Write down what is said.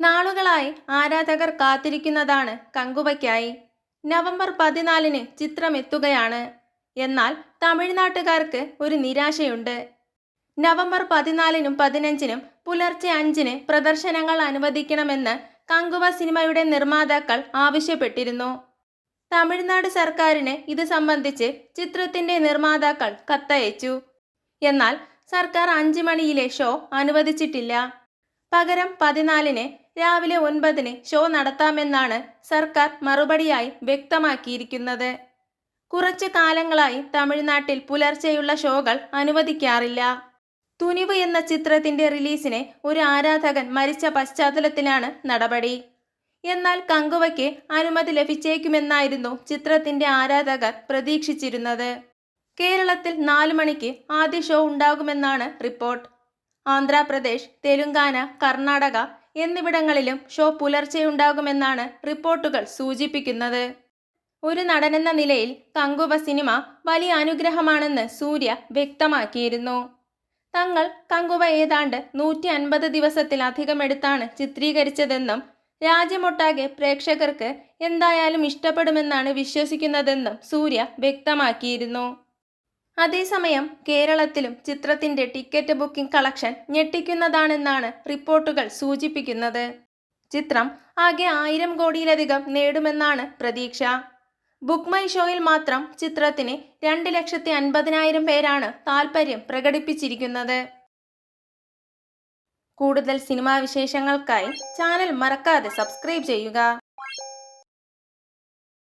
നാളുകളായി ആരാധകർ കാത്തിരിക്കുന്നതാണ് കങ്കുവയ്ക്കായി. നവംബർ പതിനാലിന് ചിത്രം എത്തുകയാണ് എന്നാൽ തമിഴ്നാട്ടുകാർക്ക് ഒരു നിരാശയുണ്ട്. നവംബർ പതിനാലിനും പതിനഞ്ചിനും പുലർച്ചെ അഞ്ചിന് പ്രദർശനങ്ങൾ അനുവദിക്കണമെന്ന് കങ്കുവ സിനിമയുടെ നിർമ്മാതാക്കൾ ആവശ്യപ്പെട്ടിരുന്നു. തമിഴ്നാട് സർക്കാരിന് ഇത് സംബന്ധിച്ച് ചിത്രത്തിന്റെ നിർമ്മാതാക്കൾ കത്തയച്ചു. എന്നാൽ സർക്കാർ അഞ്ച് മണിയിലെ ഷോ അനുവദിച്ചിട്ടില്ല. പകരം പതിനാലിന് രാവിലെ ഒൻപതിന് ഷോ നടത്താമെന്നാണ് സർക്കാർ മറുപടിയായി വ്യക്തമാക്കിയിരിക്കുന്നത്. കുറച്ചു കാലങ്ങളായി തമിഴ്നാട്ടിൽ പുലർച്ചെയുള്ള ഷോകൾ അനുവദിക്കാറില്ല. തുനിവ് എന്ന ചിത്രത്തിന്റെ റിലീസിനെ ഒരു ആരാധകൻ മരിച്ച പശ്ചാത്തലത്തിലാണ് നടപടി. എന്നാൽ കങ്കുവയ്ക്ക് അനുമതി ലഭിച്ചേക്കുമെന്നായിരുന്നു ചിത്രത്തിന്റെ ആരാധകർ പ്രതീക്ഷിച്ചിരുന്നത്. കേരളത്തിൽ നാലു മണിക്ക് ആദ്യ ഷോ ഉണ്ടാകുമെന്നാണ് റിപ്പോർട്ട്. ആന്ധ്രാപ്രദേശ് തെലുങ്കാന കർണാടക എന്നിവിടങ്ങളിലും ഷോ പുലർച്ചെയുണ്ടാകുമെന്നാണ് റിപ്പോർട്ടുകൾ സൂചിപ്പിക്കുന്നത്. ഒരു നടനെന്ന നിലയിൽ കങ്കുവ സിനിമ വലിയ അനുഗ്രഹമാണെന്ന് സൂര്യ വ്യക്തമാക്കിയിരുന്നു. തങ്ങൾ കങ്കുവ ഏതാണ്ട് നൂറ്റി അൻപത് ദിവസത്തിലധികം എടുത്താണ് ചിത്രീകരിച്ചതെന്നും രാജ്യമൊട്ടാകെ പ്രേക്ഷകർക്ക് എന്തായാലും ഇഷ്ടപ്പെടുമെന്നാണ് വിശ്വസിക്കുന്നതെന്നും സൂര്യ വ്യക്തമാക്കിയിരുന്നു. അതേസമയം കേരളത്തിലും ചിത്രത്തിന്റെ ടിക്കറ്റ് ബുക്കിംഗ് കളക്ഷൻ ഞെട്ടിക്കുന്നതാണെന്നാണ് റിപ്പോർട്ടുകൾ സൂചിപ്പിക്കുന്നത്. ചിത്രം ആകെ ആയിരം കോടിയിലധികം നേടുമെന്നാണ് പ്രതീക്ഷ. ബുക്ക് മൈ ഷോയിൽ മാത്രം ചിത്രത്തിന് രണ്ട് ലക്ഷത്തി അൻപതിനായിരം പേരാണ് താൽപ്പര്യം പ്രകടിപ്പിച്ചിരിക്കുന്നത്. കൂടുതൽ സിനിമാ വിശേഷങ്ങൾക്കായി ചാനൽ മറക്കാതെ സബ്സ്ക്രൈബ് ചെയ്യുക.